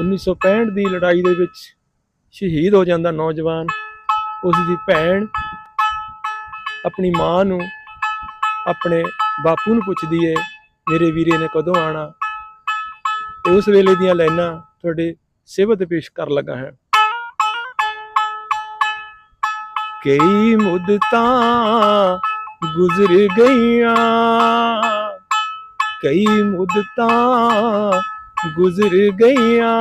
1965 ਦੀ ਲੜਾਈ ਦੇ ਵਿੱਚ ਸ਼ਹੀਦ ਹੋ ਜਾਂਦਾ ਨੌਜਵਾਨ। ਉਸ ਦੀ ਭੈਣ ਆਪਣੀ ਮਾਂ ਨੂੰ ਆਪਣੇ ਬਾਪੂ ਨੂੰ ਪੁੱਛਦੀ ਏ, ਮੇਰੇ ਵੀਰੇ ਨੇ ਕਦੋਂ ਆਣਾ? ਤੇ ਉਸ ਵੇਲੇ ਦੀਆਂ ਲਾਈਨਾਂ ਤੁਹਾਡੇ ਸੇਵਤ ਪੇਸ਼ ਕਰ ਲੱਗਾ ਹੈ। ਕਈ ਮੁੱਦਤਾਂ ਗੁਜ਼ਰ ਗਈਆਂ, ਕਈ ਮੁੱਦਤਾਂ ਗੁਜ਼ਰ ਗਈਆਂ।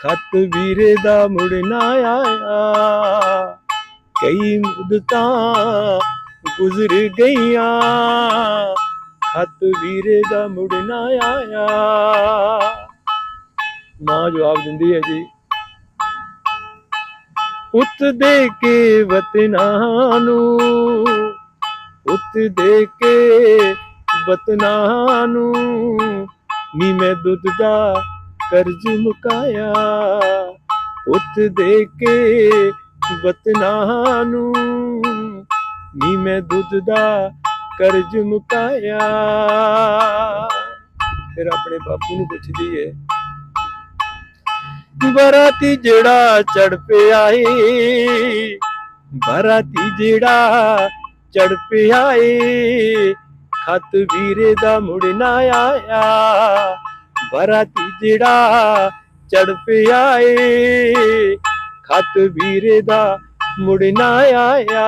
ਖਤ ਵੀਰੇ ਦਾ ਮੁੜਨਾ ਆਇਆ। ਕਈ ਮੁੱਦਤਾਂ ਗੁਜ਼ਰ ਗਈਆਂ। ਖਤ ਵੀਰੇ ਦਾ ਮੁੜਨਾ ਆਇਆ। ਮਾਂ ਜਵਾਬ ਦਿੰਦੀ ਹੈ ਜੀ, ਪੁੱਤ ਦੇ ਕੇ ਵਤਨਾਂ ਨੂੰ ਪੁੱਤ ਦੇ ਕੇ ਵਤਨਾਂ ਨੂੰ ਨੀ ਮੈਂ ਦੁੱਧ ਦਾ ਕਰਜ਼ ਮੁਕਾਇਆ। ਪੁੱਤ ਦੇ ਕੇ ਵਤਨਾ ਨੂੰ ਨੀ ਮੈਂ ਦੁੱਧ ਦਾ ਕਰਜ਼ ਮੁਕਾਇਆ। ਫਿਰ ਆਪਣੇ ਬਾਪੂ ਨੂੰ ਪੁੱਛਦੀ ਏ ਬਰਾਤੀ ਜਿਹੜਾ ਚੜ ਪਿਆ ਏ, ਬਰਾਤੀ ਜਿਹੜਾ ਚੜ ਪਿਆ ਏ ਖਤ ਵੀਰੇ ਦਾ ਮੁੜਨਾ ਆਇਆ। ਬਰਾਤੀ ਜਿਹੜਾ ਚੜ ਪਿਆ ਏ, ਖਤ ਵੀਰੇ ਦਾ ਮੁੜਨਾ ਆਇਆ।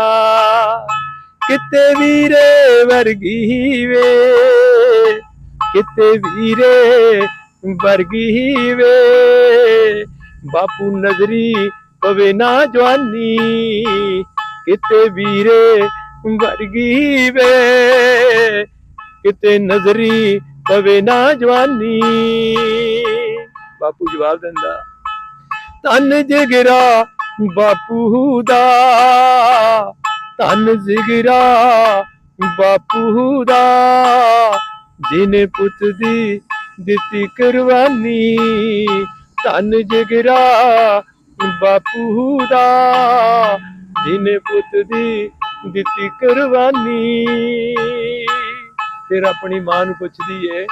ਕਿਤੇ ਵੀਰੇ ਵਰਗੀ ਵੇ, ਕਿਤੇ ਵੀਰੇ ਵਰਗੀ ਵੇ। ਬਾਪੂ ਨਜ਼ਰੀ ਪਵੇ ਨਾ ਜਵਾਨੀ, ਕਿਤੇ ਵੀਰੇ ਵਰਗੀ ਵੇ। ਕਿਤੇ ਨਜ਼ਰੀ ਪਵੇ ਨਾ ਜਵਾਨੀ। ਬਾਪੂ ਜਵਾਬ ਦਿੰਦਾ ਤਨ ਜਿਗਰਾ ਬਾਪੂ ਦਾ ਤਨ ਜਿਗਰਾ ਬਾਪੂ ਦਾ, ਜਿਨੇ ਪੁੱਤ ਦੀ ਦਿੱਤੀ ਕੁਰਬਾਨੀ, ਧੰਨ ਜਿਗਰਾ ਬਾਪੂ ਦਾ, ਜਿਨੇ ਪੁੱਤ ਦੀ ਦਿੱਤੀ ਕੁਰਬਾਨੀ। ਫਿਰ ਆਪਣੀ ਮਾਂ ਨੂੰ ਪੁੱਛਦੀ ਏ,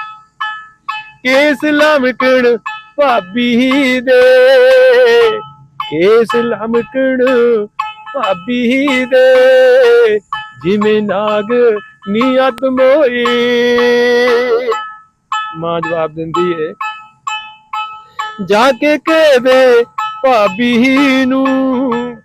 ਕੇਸ ਲਮਕਣ ਭਾਬੀ ਦੇ? ਕੇਸ ਲਮਕਣ ਭਾਬੀ ਦੇ, ਜਿਵੇਂ ਨਾਗ ਨੀ ਅਦਮੋਈ ਮਾਂ ਜਵਾਬ ਦਿੰਦੀ ਏ, ਜਾ ਕੇ ਕਹਿ ਦੇ ਭਾਬੀ ਨੂੰ,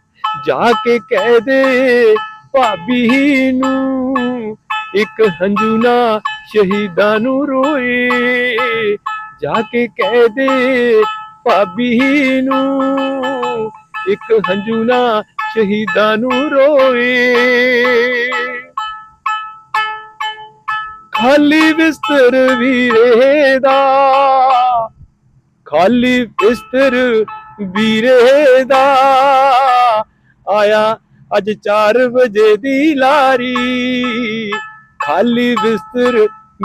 ਜਾ ਕੇ ਕਹਿ ਦੇ ਭਾਬੀ ਨੂੰ ਇੱਕ ਹੰਝੂ ਨਾ ਸ਼ਹੀਦਾਂ ਨੂੰ ਰੋਏ, ਜਾ ਕੇ ਕਹਿ ਦੇ ਭਾਬੀ ਨੂੰ। ਇੱਕ ਹੰਝੂ ਨਾ ਸ਼ਹੀਦਾਂ ਨੂੰ ਰੋਏ। ਖਾਲੀ ਬਿਸਤਰ ਵੀਰੇ ਦਾ, ਖਾਲੀ ਬਿਸਤਰ ਵੀਰੇ ਦਾ। ਆਇਆ ਅੱਜ 4 ਵਜੇ ਦੀ ਲਾਰੀ ਖਾਲੀ ਬਿਸਤਰ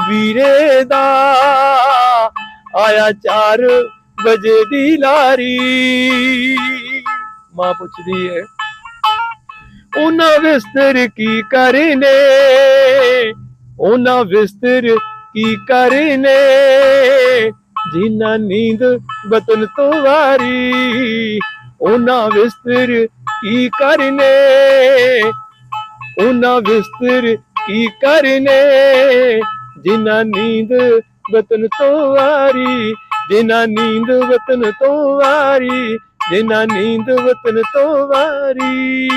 ਵੀਰੇ ਦਾ। ਆਇਆ 4 ਵਜੇ ਦੀ ਲਾਰੀ। ਮਾਂ ਪੁੱਛਦੀ ਹੈ ਉਹਨਾਂ ਬਿਸਤਰ ਕੀ ਕਰਨੇ? ਉਹਨਾਂ ਬਿਸਤਰ ਕੀ ਕਰਨੇ? ਜਿਨ੍ਹਾਂ ਨੀਂਦ ਬਤਨ ਤੋਂ ਵਾਰੀ, ਉਹਨਾਂ ਬਿਸਤਰ ਕੀ ਕਰਨੇ? ਉਹਨਾਂ ਬਿਸਤਰ ਕੀ ਕਰਨੇ? ਜਿਨ੍ਹਾਂ ਨੀਂਦ ਵਤਨ ਤੋਂ ਵਾਰੀ, ਜਿਨ੍ਹਾਂ ਨੀਂਦ ਵਤਨ ਤੋਂ ਵਾਰੀ, ਜਿਨ੍ਹਾਂ ਨੀਂਦ ਵਤਨ ਤੋਂ ਵਾਰੀ।